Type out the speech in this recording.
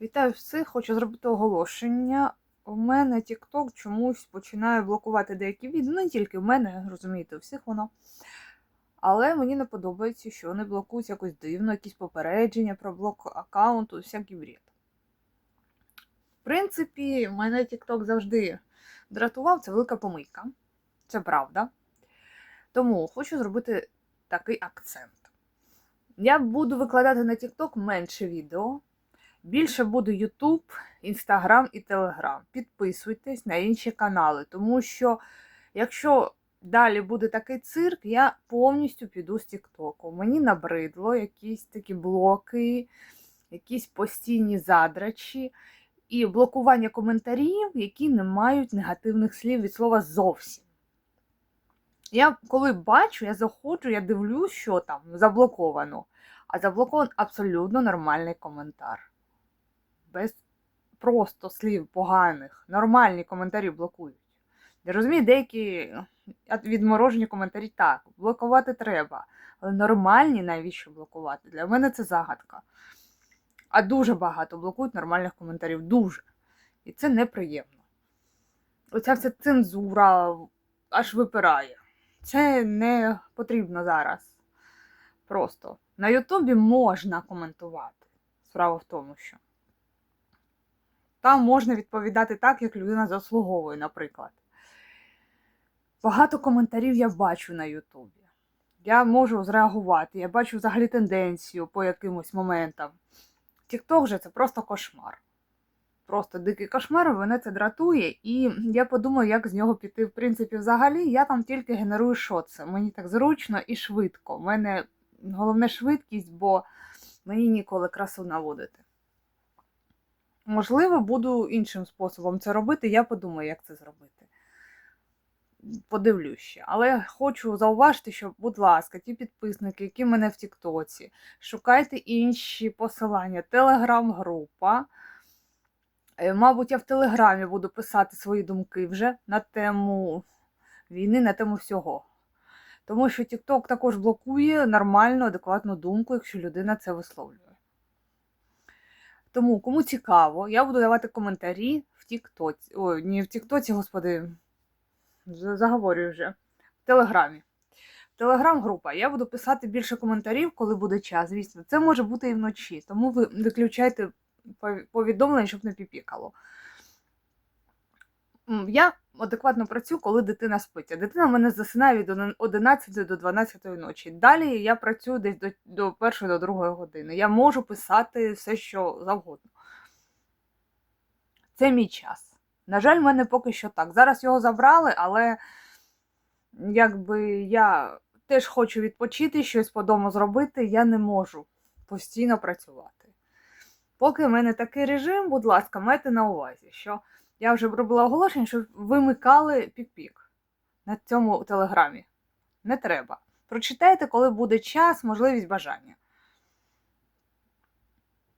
Вітаю всіх! Хочу зробити оголошення. У мене TikTok чомусь починає блокувати деякі відео. Ну, не тільки в мене, розумієте, у всіх воно. Але мені не подобається, що вони блокують якось дивно, якісь попередження про блок аккаунту, всякий бред. В принципі, мене TikTok завжди дратував, це велика помийка. Це правда. Тому хочу зробити такий акцент. Я буду викладати на TikTok менше відео. Більше буде YouTube, Instagram і Telegram. Підписуйтесь на інші канали, тому що якщо далі буде такий цирк, я повністю піду з TikTok. Мені набридло якісь такі блоки, якісь постійні задрачі і блокування коментарів, які не мають негативних слів від слова зовсім. Я коли бачу, я заходжу, я дивлюсь, що там заблоковано. А заблокований абсолютно нормальний коментар. Без просто слів поганих. Нормальні коментарі блокують. Я розумію, деякі відморожені коментарі так, блокувати треба. Але нормальні навіщо блокувати? Для мене це загадка. А дуже багато блокують нормальних коментарів. Дуже. І це неприємно. Оця вся цензура аж випирає. Це не потрібно зараз. Просто. На Ютубі можна коментувати. Справа в тому, що там можна відповідати так, як людина заслуговує, наприклад. Багато коментарів я бачу на Ютубі. Я можу зреагувати, я бачу взагалі тенденцію по якимось моментам. Тікток же це просто кошмар. Просто дикий кошмар, мене це дратує, і я подумаю, як з нього піти. В принципі, взагалі, я там тільки генерую шоци. Мені так зручно і швидко. У мене головне швидкість, бо мені ніколи красу наводити. Можливо, буду іншим способом це робити, я подумаю, як це зробити. Подивлюсь ще. Але хочу зауважити, що, будь ласка, ті підписники, які в мене в Тіктоці, шукайте інші посилання. Телеграм-група. Е, Мабуть, я в Телеграмі буду писати свої думки вже на тему війни, на тему всього. Тому що TikTok також блокує нормальну, адекватну думку, якщо людина це висловлює. Тому, кому цікаво, я буду давати коментарі в Тіктоці. Ой, не в Тіктоці, господи, заговорюю вже. В Телеграмі. Телеграм-група. Я буду писати більше коментарів, коли буде час. Звісно, це може бути і вночі. Тому ви виключайте повідомлення, щоб не піпікало. Я адекватно працюю, коли дитина спить. А дитина в мене засинає від 11 до 12 ночі. Далі я працюю десь до, до першої до другої години. Я можу писати все, що завгодно. Це мій час. На жаль, в мене поки що так. Зараз його забрали, але якби я теж хочу відпочити, щось по дому зробити, я не можу постійно працювати. Поки в мене такий режим, будь ласка, майте на увазі, що я вже робила оголошення, щоб вимикали пік-пік на цьому телеграмі. Не треба. Прочитайте, коли буде час, можливість бажання.